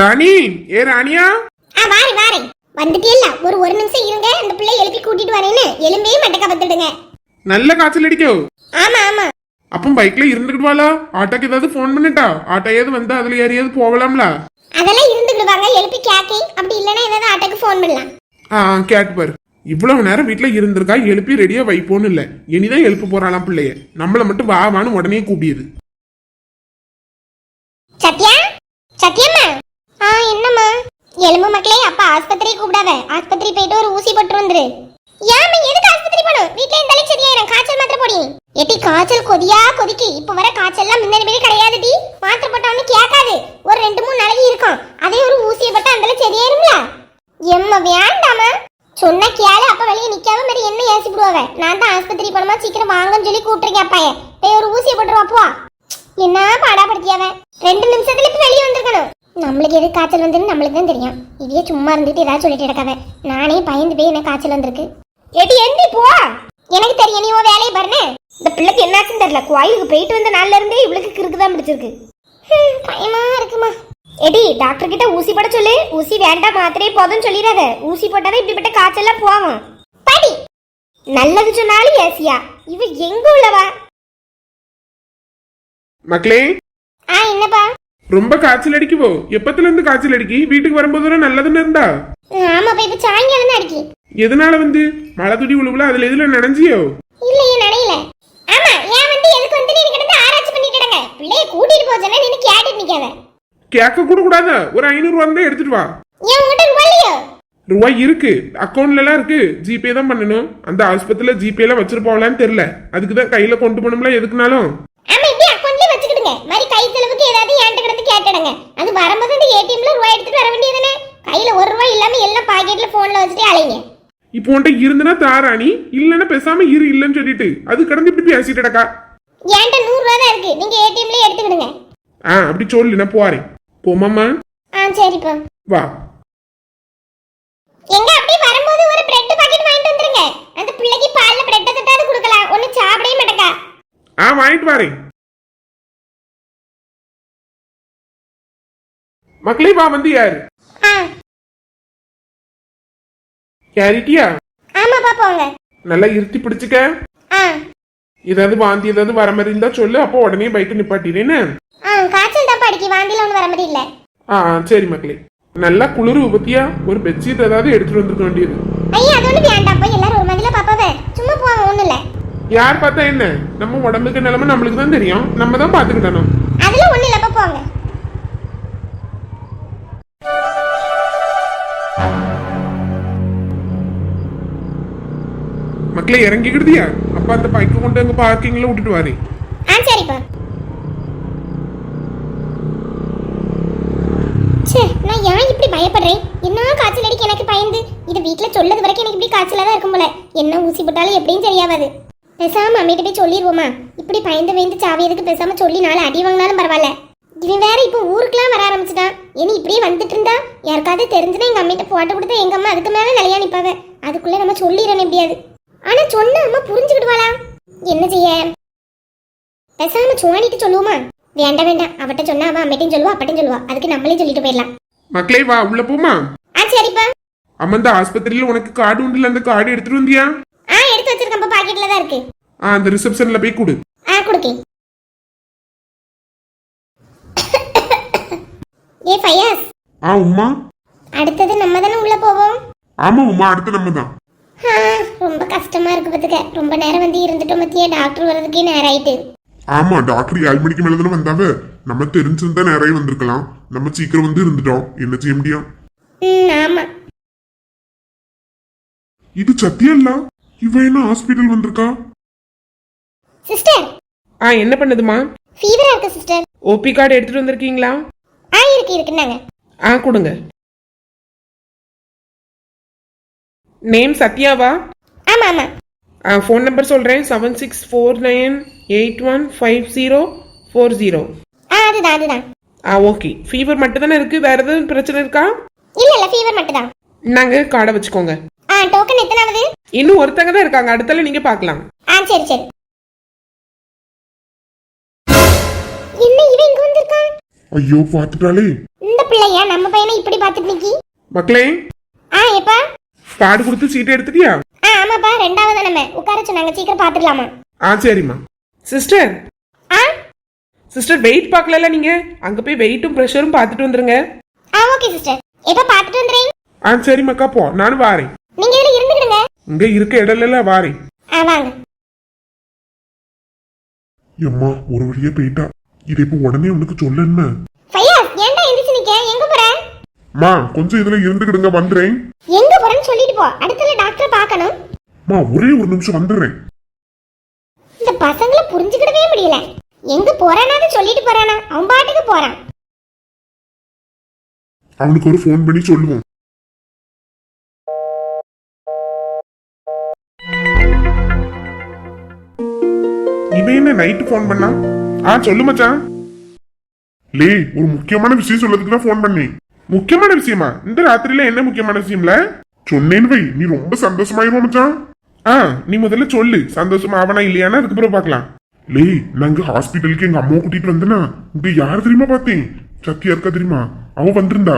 ராணி ஏ ராணியா? ஆ வாரேன் வாரேன். வந்துட்டே இல்ல ஒரு ஒரு நிமிஷம் இருங்க இந்த பிள்ளை எழுப்பி கூட்டிட்டு வரேன்னு எலும்பே மண்டக்க பத்துடுங்க. நல்ல காய்ச்சல் அடிக்கோ? ஆமா ஆமா. அப்போ பைக்ல இருந்துக்கிட்டு வாளா ஆட்டோக்கு ஏதாவது ஃபோன் பண்ணிட்டா? ஆட்டோ ஏதாவது வந்து அதுல ஏறியாவது போகலாம்ல? அதெல்லாம் இருந்துக்கிடுவாங்க எழுப்பி கேக்கி அப்படி இல்லைன்னா ஏதாவது ஆட்டோக்கு ஃபோன் பண்ணலாம். ஆ கேட்டு பாரு. இவ்வளவு நேரம் வீட்ல இருந்திருக்கா? எழுப்பி ரெடியா வைப்போன்னு இல்ல. இனிதான் எழுப்ப போறாளாம் பிள்ளைய. நம்மள மட்டும் வா வான்னு உடனே கூப்பிடுது சத்யா? சத்யம்மா? எலும்பு மக்களே அப்பா ஆஸ்பத்திரி கூப்பிடாத. ஆஸ்பத்திரி போயிட்டு ஒரு ஊசி போட்டு வந்துரு. ஏன் எதுக்கு ஆஸ்பத்திரி போகணும்? வீட்ல இருந்தாலே சரியாயிரும் காய்ச்சல் மாத்திரை போடி எட்டி காய்ச்சல் கொதியா கொதிக்கு. இப்ப வர காய்ச்சல்லாம் முன்னாடி மாதிரி கிடையாது டி. மாத்திரை போட்டா கேட்காது. ஒரு ரெண்டு மூணு நாளைக்கு இருக்கும். அதே ஒரு ஊசியை போட்டா அந்தல சரியாயிரும்ல எம்ம வேண்டாமா சொன்ன கேளு அப்ப வெளியே நிக்காம மாதிரி என்ன ஏசிப்படுவாவ? நான் தான் ஆஸ்பத்திரி போனமா சீக்கிரம் வாங்கன்னு சொல்லி கூப்பிட்டுருக்கேன் அப்பாய. போய் ஒரு ஊசியை போட்டுருவா போ. என்ன பாடாப்படுத்தியாவ ரெண்டு நிமிஷத்துல இப்ப வெளியே வந்திருக்கணும். நம்மளுக்கு எது காய்ச்சல் வந்துன்னு நம்மளுக்கு தான் தெரியும். இதே சும்மா இருந்துட்டு ஏதாவது சொல்லிட்டு இருக்காவ நானே பயந்து போய் எனக்கு காய்ச்சல் வந்திருக்கு. எடி எந்தி போ. எனக்கு தெரியும் நீ உன் வேலையை பாருன்னு. இந்த பிள்ளைக்கு என்னாச்சுன்னு தெரியல. கோயிலுக்கு போயிட்டு வந்த நாள்ல இருந்தே இவளுக்கு கிறுக்கு தான் பிடிச்சிருக்கு. பயமா இருக்குமா? எடி டாக்டர் கிட்ட ஊசி போட சொல்லு. ஊசி வேண்டாம் மாத்திரையே போதும்னு சொல்லிடாத. ஊசி போட்டாதான் இப்படிப்பட்ட காய்ச்சல்லாம் போகும். படி. நல்லது சொன்னாலும் ஏசியா. இவ எங்க உள்ளவா? மக்களே. ஆ என்னப்பா? ரொம்ப காய்ச்சல் அடிக்குவோ எப்பத்துல இருந்து காய்ச்சல் அடிக்கி வீட்டுக்கு வரும்போது நல்லதுன்னு இருந்தா? ஆமாப்பா இப்ப சாயங்காலம் தான் அடிக்கி. எதனால வந்து? மழை துடி உழுவுல அதுல எதுல நினைஞ்சியோ? இல்லையே ஆமா ஏன் வந்து எதுக்கு வந்து நீ கிடந்து ஆராய்ச்சி பண்ணிட்டு கிடங்க பிள்ளைய கூட்டிட்டு போச்சேன்னா நீ கேட்டுட்டு நிக்காத. கேட்க கூட கூடாதா? ஒரு ஐநூறு ரூபா இருந்தா எடுத்துட்டு வா. ஏன் உங்ககிட்ட ரூபா இல்லையோ? ரூபாய் இருக்கு. அக்கௌண்ட்ல எல்லாம் இருக்கு. ஜிபே தான் பண்ணணும். அந்த ஆஸ்பத்திரியில ஜிபே எல்லாம் வச்சிருப்பாங்களான்னு தெரியல. அதுக்கு தான் கையில கொண்டு போனோம்ல எதுக்குனாலும். ஆமா இப்படி அக்கௌண்ட்லயே வச்சுக்கிடுங்க. மாதிரி ஏதாவது என்கிட்ட கிடந்து கேட்டுடுங்க. அது வரும்போது அந்த ஏடிஎம்ல ரூபாய் எடுத்துட்டு வர வேண்டியதுதானே? கையில ஒரு ரூபாய் இல்லாம எல்லாம் பாக்கெட்ல போன்ல வச்சுட்டு அலைங்க. இப்போ உன்கிட்ட இருந்துனா தாராணி இல்லைன்னா பேசாம இரு இல்லைன்னு சொல்லிட்டு. அது கடந்து இப்படி பேசிட்டு கிடக்கா? என்கிட்ட நூறு ரூபா தான் இருக்கு. நீங்க ஏடிஎம்ல எடுத்துக்கிடுங்க. ஆ அப்படி சொல்லு நான் போறேன். போமாமா ஆ சரிப்பா. வா. எங்க அப்படி வரும்போது ஒரு பிரெட் பாக்கெட் வாங்கிட்டு வந்துருங்க. அந்த பிள்ளைக்கு பால்ல பிரெட் தொட்டாது கொடுக்கலாம். ஒண்ணு சாப்பிடவே மாட்டேக்கா. ஆ வாங்கிட்டு வரேன். மக்களே வா வந்து யாரு? ஆ. யாரிட்டியா? ஆமாப்பா போங்க நல்லா இருத்தி பிடிச்சுக்க. ஏதாவது வாந்தி ஏதாவது வர மாதிரி இருந்தா சொல்லு அப்போ உடனே பைக்கை நிப்பாட்டிடுறேன்னு ஆ காய்ச்சல் தான் படிக்கு வாந்தில ஒன்று வர மாதிரி இல்ல. ஆ சரி மக்களே. நல்லா குளிர் பத்தியா ஒரு பெட்ஷீட் ஏதாவது எடுத்துட்டு வந்துருக்க வேண்டியது. ஐயா அது ஒண்ணு வேண்டாம் போய் எல்லாரும் ஒரு மாதிரில பாப்பாவே. சும்மா போவாங்க ஒண்ணும் இல்ல. யார் பார்த்தா என்ன? நம்ம உடம்புக்கு நிலைமை நம்மளுக்கு தான் தெரியும். நம்ம தான் பாத்துக்கிட்டணும் அதுல ஒண்ணு இல்லப்பா போங்க. மக்களே இறங்கிக்கிடுதியா அப்ப அந்த பைக்கை கொண்டு அங்க பார்க்கிங்ல விட்டுட்டு வரேன் ஆ சரிப்பா ச்சே நான் ஏன் இப்படி பயப்படுறேன் என்ன காய்ச்சல் அடிக்க எனக்கு பயந்து இது வீட்ல சொல்லது வரைக்கும் எனக்கு இப்படி காய்ச்சலா தான் இருக்கும் போல என்ன ஊசி போட்டாலும் எப்படியும் சரியாவாது பேசாம அம்மிட்ட போய் சொல்லிடுவோமா இப்படி பயந்து பயந்து சாவியதுக்கு பேசாமல் சொல்லி நாளை அடி வாங்கினாலும் பரவாயில்ல இவன் வேற இப்போ ஊருக்குலாம் வர ஆரம்பிச்சிட்டான் இனி இப்படியே வந்துட்டு இருந்தா யாருக்காவது தெரிஞ்சுனா எங்க அம்மிட்ட போட்டு கொடுத்தா எங்க அம்மா அதுக்கு மேல நிலையா நிப்பாவ அதுக்குள்ள நம்ம சொல்லிடணும் எப்படியாது ஆனா சொன்ன அம்மா புரிஞ்சுக்கிடுவாளா? என்ன செய்ய? பேசாம சுவானிட்டு சொல்லுவோமா? வேண்டாம் வேண்டாம். அவட்ட சொன்னா அவ அம்மிட்டையும் சொல்லுவா அப்பட்டையும் சொல்லுவா. அதுக்கு நம்மளே சொல்லிட்டு போயிடலாம். மக்களே வா உள்ள போமா? ஆ சரிப்பா. அம்மா இந்த ஆஸ்பத்திரியில உனக்கு கார்டு உண்டுல அந்த கார்டு எடுத்துட்டு வந்தியா? ஆ எடுத்து வச்சிருக்கேன் பாக்கெட்ல தான் இருக்கு. ஆ அந்த ரிசப்ஷன்ல போய் கொடு. ஆ கொடுக்கேன். ஏ ஃபையாஸ். ஆ உமா? அடுத்தது நம்ம தானே உள்ள போவோம்? ஆமா உமா அடுத்து நம்ம தான். ரொம்ப கஷ்டமா இருக்கு பத்துக்க. ரொம்ப நேரம் வந்து இருந்துட்டோம் மத்திய டாக்டர் வர்றதுக்கே நேரம் ஆயிட்டு. ஆமா டாக்டர் ஏழு மணிக்கு மேல தானே வந்தாவ? நம்ம தெரிஞ்சிருந்தா நிறைய வந்திருக்கலாம். நம்ம சீக்கிரம் வந்து இருந்துட்டோம். என்ன செய்ய முடியும்? ஆமா. இது சத்தியம் இல்ல? இவ என்ன ஹாஸ்பிட்டல் வந்திருக்கா? சிஸ்டர் ஆ என்ன பண்ணுதுமா ஃபீவரா இருக்கு சிஸ்டர் ஓபி கார்டு எடுத்துட்டு வந்திருக்கீங்களா? ஆ இருக்கு இருக்குன்னாங்க. ஆ கொடுங்க. நேம் சத்யாவா ஆமா ஆமா. ஆ ஃபோன் நம்பர் சொல்கிறேன் seven six four nine eight one five zero four zero ஆ அதுதான் அதுதான். ஆ ஓகே ஃபீவர் மட்டும் தானே இருக்குது வேறு எதுவும் பிரச்சனை இருக்கா? இல்ல இல்ல ஃபீவர் மட்டும் தான் இந்தாங்க கார்டை வச்சுக்கோங்க. ஆ டோக்கன் எத்தனாவது? இன்னும் ஒருத்தங்க தான் இருக்காங்க. அடுத்தால நீங்கள் பார்க்கலாம். ஆ சரி சரி. என்ன இவன் இங்க வந்திருக்கான்? ஐயோ பாத்துட்டாளே இந்த பிள்ளை இல்லையா நம்ம பையனை இப்படி பார்த்துட்டு நிக்கி? மக்களே. ஆ எப்பா? கார்டு கொடுத்து சீட்டை எடுத்துட்டியா? ஆ ஆமாப்பா ரெண்டாவது நம்ம. உட்கார சொன்னாங்க சீக்கிரம் பார்த்துடலாமா ஆ சரிம்மா. சிஸ்டர் ஆ? சிஸ்டர் வெயிட் பார்க்கல நீங்க? அங்க போய் வெயிட்டும் ப்ரெஷரும் பார்த்துட்டு வந்துருங்க. ஆ ஓகே சிஸ்டர் எப்ப பார்த்துட்டு வந்துறீங்க ஆ சரிம்மாக்கா போ. நானும் வாரேன். நீங்க இதுல இருந்துக்கிடுங்க. இங்க இருக்க இடம்ல வாரேன். ஆ வாங்க. எம்மா ஒரு வழியா போயிட்டா. இதை இப்ப உடனே உனக்கு சொல்லணுமே. ஃபையாஸ் ஏன்டா எந்திரிச்சு நிக்க? எங்க போற? மா கொஞ்சம் இதுல இருந்துக்கிடுங்க வந்துறேன் எங்க போறேன்னு சொல்லிட்டு போ. அடுத்தல டாக்டர் பார்க்கணும். மா ஒரே ஒரு நிமிஷம் வந்துடுறேன். இந்த பசங்களை புரிஞ்சுக்கிடவே முடியல. எங்க போறானான்னு சொல்லிட்டு போறானா? அவன் பாட்டுக்கு போறான். அவனுக்கு ஒரு ஃபோன் பண்ணி சொல்லுவோம். இவன் என்ன நைட்டு ஃபோன் பண்ணா? ஆ சொல்லு மச்சான். லே ஒரு முக்கியமான விஷயம் சொல்லதுக்கு தான் ஃபோன் பண்ணேன். முக்கியமான விஷயமா? இந்த ராத்திரியில என்ன முக்கியமான விஷயம்ல? சொன்னேன்னு வை நீ ரொம்ப சந்தோஷமாயிருவோம் மச்சான். ஆ நீ முதல்ல சொல்லு. சந்தோஷமா ஆவனா இல்லையானா அதுக்கப்புறம் பார்க்கலாம். லே நாங்க ஹாஸ்பிட்டலுக்கு எங்க அம்மாவை கூட்டிட்டு வந்தேனா? இங்க யார் தெரியுமா பார்த்தேன்? சத்தியா இருக்கா தெரியுமா? அவ வந்திருந்தா.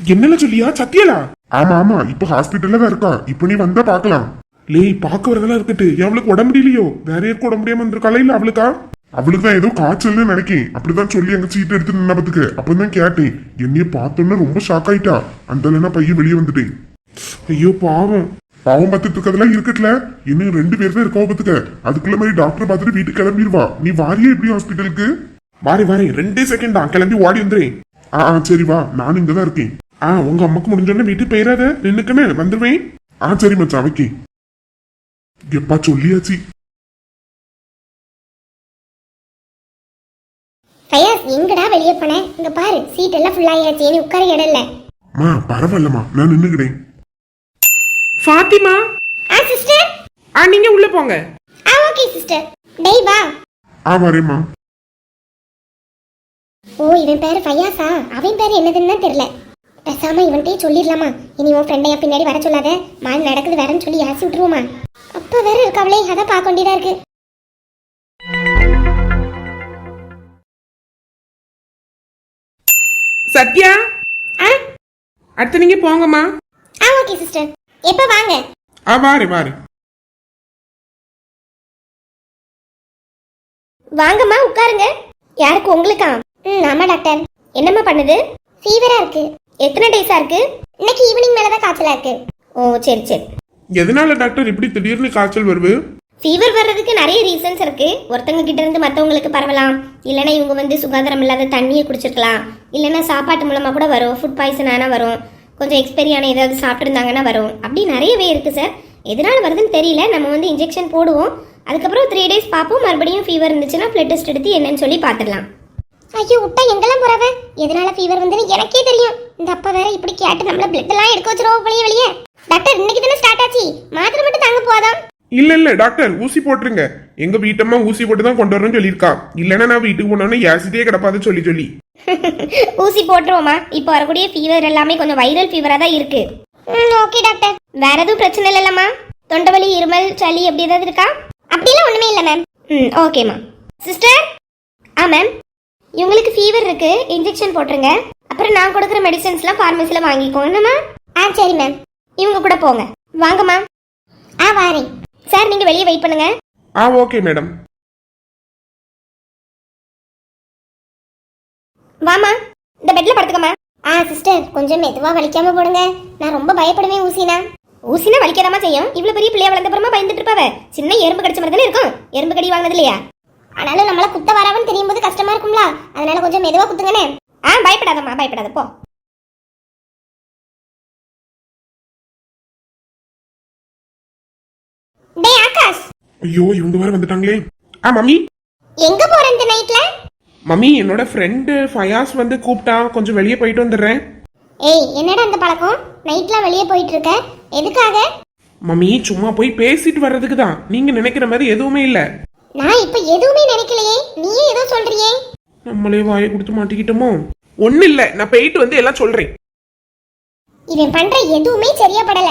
என்னல சொல்லியா? சத்தியலா ஆமா ஆமா. இப்ப ஹாஸ்பிட்டல்ல தான் இருக்கா. இப்ப நீ வந்தா பாக்கலாம் லே பார்க்க வரதெல்லாம் இருக்கட்டு. எவளுக்கு உடம்பு முடியலையோ? வேற யாருக்கு உடம்பு முடியாம வந்திருக்காளா இல்ல அவளுக்கா? அவளுக்கு தான் ஏதோ காய்ச்சல்னு நினைக்கேன். அப்படிதான் சொல்லி அங்க சீட்டு எடுத்து நின்ன பத்துக்கு அப்பதான் கேட்டேன். என்னைய பார்த்தோன்னே ரொம்ப ஷாக் ஆயிட்டா. அந்த பையன் வெளியே வந்துட்டேன். ஐயோ பாவம். பாவம் பார்த்துட்டு இருக்கதெல்லாம் இருக்கட்டுல இன்னும் ரெண்டு பேர் தான் இருக்கா பத்துக்க அதுக்குள்ள மாதிரி டாக்டர் பார்த்துட்டு வீட்டுக்கு கிளம்பிடுவா. நீ வாரியே எப்படி ஹாஸ்பிட்டலுக்கு வாரி வாரி ரெண்டே செகண்ட் தான் கிளம்பி ஓடி வந்துறேன் ஆ ஆ, சரி வா. நானும் இங்க தான் இருக்கேன். ஆ உங்க அம்மாக்கு முடிஞ்சோடனே வீட்டுக்கு போயிடாத. நின்னுக்கன்னு வந்துருவேன். ஆ சரி மச்சான் வைக்கேன். எப்பா சொல்லியாச்சு? ஃபையாஸ் எங்கடா வெளியே போன? இங்க பாரு சீட் எல்லாம் ஃபுல் ஆயாச்சு உட்கார இடம் இல்ல. மா பரவாயில்லம்மா. நான் நின்னுக்கிட்டேன் ஃபாத்திமா? ஆ சிஸ்டர். ஆ நீங்க உள்ள போங்க. ஆ ஓகே சிஸ்டர். டேய் வா. ஆ வரேம்மா. ஓ இவன் பேரு ஃபையாஸா? அவன் பேரு என்னதுன்னு தான் தெரியல. பேசாம இவன்கிட்டயே சொல்லிடலாமா? இனி உன் ஃப்ரெண்டையா பின்னாடி வர சொல்லாத. மால் நடக்குது வரேன்னு சொல்லி ஆசி விட்டுருவோமா? அப்பா வேற இருக்காவளே அதான் பார்க்க வேண்டியதா இருக்கு. சத்யா? ஆ? அடுத்து நீங்க போங்கம்மா. ஆ ஓகே சிஸ்டர். எப்ப வாங்க. ஆ வாரி வாரி. வாங்கம்மா உட்காருங்க. யாருக்கு உங்களுக்கா? ம் ஆமா டாக்டர். என்னம்மா பண்ணுது? ஃபீவரா இருக்கு. எத்தனை டேஸா இருக்கு? இன்னைக்கு ஈவினிங் மேல தான் காய்ச்சலா இருக்கு. ஓ சரி சரி. எதனால டாக்டர் இப்படி திடீர்னு காய்ச்சல் வருது? ஃபீவர் வர்றதுக்கு நிறைய ரீசன்ஸ் இருக்கு. ஒருத்தங்க கிட்ட இருந்து மற்றவங்களுக்கு பரவலாம். இல்லைன்னா இவங்க வந்து சுகாதாரம் இல்லாத தண்ணியை குடிச்சிருக்கலாம். இல்லைன்னா சாப்பாட்டு மூலமா கூட வரும். ஃபுட் பாய்சன் ஆனா வரும். கொஞ்சம் எக்ஸ்பெரியான ஏதாவது சாப்பிட்டுருந்தாங்கன்னா வரும். அப்படி நிறையவே இருக்கு சார் எதனால வருதுன்னு தெரியல. நம்ம வந்து இன்ஜெக்ஷன் போடுவோம். அதுக்கப்புறம் த்ரீ டேஸ் பார்ப்போம். மறுபடியும் ஃபீவர் இருந்துச்சுன்னா பிளட் டெஸ்ட் எடுத்து என்னன்னு சொல்லி பார்த்துடலாம். ஐயோ விட்டா எங்கெல்லாம் போறவ? எதனால ஃபீவர் வந்துன்னு எனக்கே தெரியும். இந்த அப்பா வேற இப்படி கேட்டு நம்மள பிளட் எல்லாம் எடுக்க வச்சிருவோம் வெளியே வெளியே. டாக்டர் இன்னைக்கு தானே ஸ்டார்ட் ஆச்சு. மாத்திரை மட்டும் தாங்க போதாம் இல்ல இல்ல டாக்டர் ஊசி போட்டுருங்க. எங்க வீட்டம்மா ஊசி போட்டு தான் கொண்டு வரணும்னு சொல்லியிருக்கா. இல்லைன்னா நான் வீட்டுக்கு போனோன்னு ஏசிட்டே கிடப்பாது சொல்லி சொல்லி. ஊசி போட்டுருவோமா இப்போ வரக்கூடிய ஃபீவர் எல்லாமே கொஞ்சம் வைரல் ஃபீவரா தான் இருக்கு. ஓகே டாக்டர் வேற எதுவும் பிரச்சனை இல்லைல்லம்மா தொண்டவலி இருமல் சளி அப்படி ஏதாவது இருக்கா? அப்படிலாம் ஒண்ணுமே இல்லை மேம் ம் ஓகேம்மா சிஸ்டர் ஆ மேம் இவங்களுக்கு ஃபீவர் இருக்கு. இன்ஜெக்ஷன் போட்டுருங்க. அப்புறம் நான் கொடுக்குற மெடிசன்ஸ்லாம் ஃபார்மசியில் வாங்கிக்கோங்கம்மா ஆ சரி மேம் இவங்க கூட போங்க. வாங்கம்மா ஆ வாரேன். சார் நீங்கள் வெளியே வெயிட் பண்ணுங்க. ஆ ஓகே மேடம் வாமா இந்த பெட்ல படுத்துக்கமா ஆ சிஸ்டர் கொஞ்சம் மெதுவா வலிக்காம போடுங்க. நான் ரொம்ப பயப்படுவேன் ஊசினா. ஊசினா வலிக்காதாமா செய்யும். இவ்வளவு பெரிய பிள்ளைய வளர்ந்த அப்புறமா பயந்துட்டு இருப்பாவ. சின்ன எறும்பு கடிச்ச மாதிரி தானே இருக்கும். எறும்பு கடி வாங்கினது இல்லையா ஆனாலும் நம்மள குத்த வராமன்னு தெரியும் போது கஷ்டமா இருக்கும்ல. அதனால கொஞ்சம் மெதுவா குத்துங்கனே ஆ பயப்படாதம்மா பயப்படாத. போ. டேய் ஆகாஷ். ஐயோ இவங்க வேற வந்துட்டாங்களே. ஆ மம்மி. எங்க போற இந்த நைட்ல மம்மி என்னோட ஃப்ரெண்டு ஃபயாஸ் வந்து கூப்பிட்டா கொஞ்சம் வெளியே போயிட்டு வந்துடுறேன். ஏய் என்னடா அந்த பழக்கம்? நைட்லாம் வெளியே போயிட்டு இருக்க எதுக்காக? மம்மி சும்மா போய் பேசிட்டு வர்றதுக்கு தான். நீங்க நினைக்கிற மாதிரி எதுவுமே இல்ல. நான் இப்ப எதுவுமே நினைக்கலையே. நீயே ஏதோ சொல்றியே. நம்மளே வாயை கொடுத்து மாட்டிக்கிட்டோமோ? ஒண்ணு இல்ல. நான் போயிட்டு வந்து எல்லாம் சொல்றேன். இவன் பண்ற எதுவுமே சரியா படல.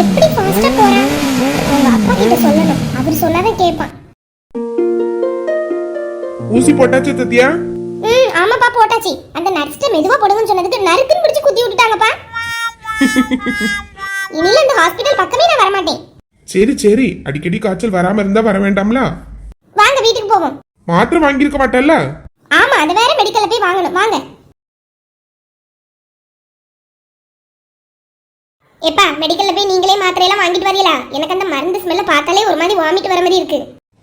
எப்படி ஃபாஸ்டா போறான்? உங்க அப்பா கிட்ட சொல்லணும். அவர் சொன்னாதான் கேட்பான் ஊசி போட்டாச்சு சத்யா? ம் ஆமாப்பா போட்டாச்சு. அந்த நர்ஸ்ட மெதுவா போடுங்கன்னு சொன்னதுக்கு நறுக்குன்னு பிடிச்சு குத்தி விட்டுட்டாங்கப்பா. இனில இந்த ஹாஸ்பிடல் பக்கமே நான் வரமாட்டேன். சரி சரி. அடிக்கடி காய்ச்சல் வராம இருந்தா வர வேண்டாம்ல? வாங்க வீட்டுக்கு போவோம். மாத்திரை வாங்கியிருக்க மாட்டல்ல? ஆமா அது வேற மெடிக்கல்ல போய் வாங்கணும். வாங்க. எப்பா மெடிக்கல்ல போய் நீங்களே மாத்திரையெல்லாம் வாங்கிட்டு வரீங்களா? எனக்கு அந்த மருந்து ஸ்மெல்ல பார்த்தாலே ஒரு மாதிரி வாமிட் வர மாதிரி இருக்கு.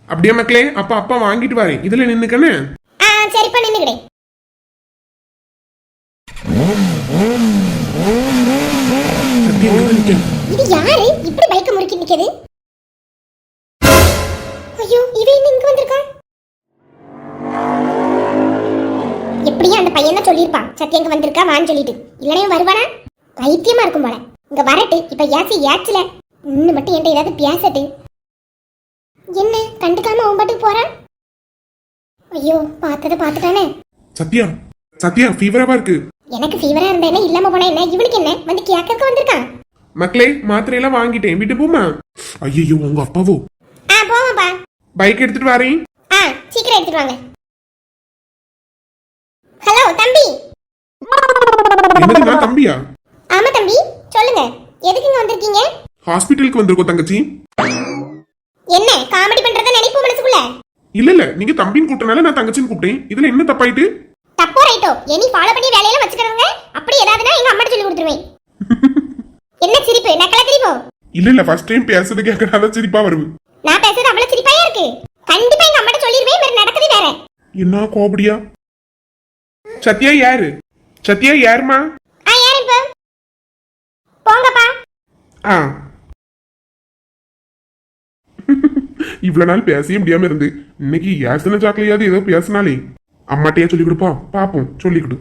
அப்படியே மக்களே? அப்பா அப்பா வாங்கிட்டு வரேன். இதுல நின்னுக்கன்னு ஆ சரிப்பா நிக்கணும். இது யாரு? இப்படி பைக்க முறுக்கி நிக்குது? ஐயோ என்ன? எப்படியும் அந்த பையன் தான் சொல்லியிருப்பான். சத்யா இங்க வந்திருக்கா? வான்னு சொல்லிட்டு. இல்லனே வருவானா? பைத்தியமா இருக்கும் போல. இங்க வரட்டு. இப்ப ஏசி ஏச்சல இன்னும் மட்டும் என்கிட்ட ஏதாவது பேசட்டு. என்ன? கண்டுக்காம அவன் பாட்டுக்கு போறான்? ஐயோ பார்த்ததை பார்த்துட்டானே. சத்யா சத்யா ஃபீவராவா இருக்கு. எனக்கு ஃபீவரா இருந்தா என்ன? இல்லாம போனா என்ன? இவனுக்கு என்ன? வந்து கேட்கறதுக்கு வந்திருக்கான். மக்களே மாத்திரையெல்லாம் வாங்கிட்டேன். விட்டு போமா ஐயோ உங்க அப்பாவோ. ஆ போவாப்பா பைக் எடுத்துட்டு வரேன். ஆ சீக்கிரம் எடுத்துட்டு வாங்க. ஹலோ தம்பி. என்னது நான் தம்பியா? ஆமா தம்பி. சொல்லுங்க. எதுக்கு இங்க வந்திருக்கீங்க? ஹாஸ்பிட்டலுக்கு வந்திருக்கோம் தங்கச்சி. என்ன காமெடி பண்றத நினைப்பு மனசுக்குள்ள? இல்ல இல்ல. நீங்க தம்பின்னு கூப்பிட்டனால நான் தங்கச்சின்னு கூப்பிட்டேன். இதுல என்ன தப்பாயிட்டு? தப்போ ரைட்டோ? எனி ஃபாலோ பண்ணி வேலையெல்லாம் வச்சுக்கிறவங்க அப்படி ஏதாவதுனா எங்க அம்மாட்ட சொல்லி கொடுத்துருவேன். என்ன சிரிப்பு? நக்கல சிரிப்போ? இல்ல இல்ல. ஃபர்ஸ்ட் டைம் பேசுறது கேட்கறதால சிரிப்பா வருது. நான் பேசுறது அவ்வளவு சிரிப்பாயா இருக்கு. கண்டிப்பா எங்க அம்மாட்ட சொல்லிருவேன் வேற நடக்குது வேற. என்ன கோபடியா? சத்யா யாரு? சத்யா யாருமா? ஆ யார் இப்போ? போங்கப்பா. ஆ. இவ்வளவு நாள் பேசவே முடியாம இருந்து. இன்னைக்கு யாசன சாக்கலையாவது ஏதோ பேசினாலே. அம்மாட்டையே சொல்லி கொடுப்பா. பாப்போம். சொல்லிக்கிடு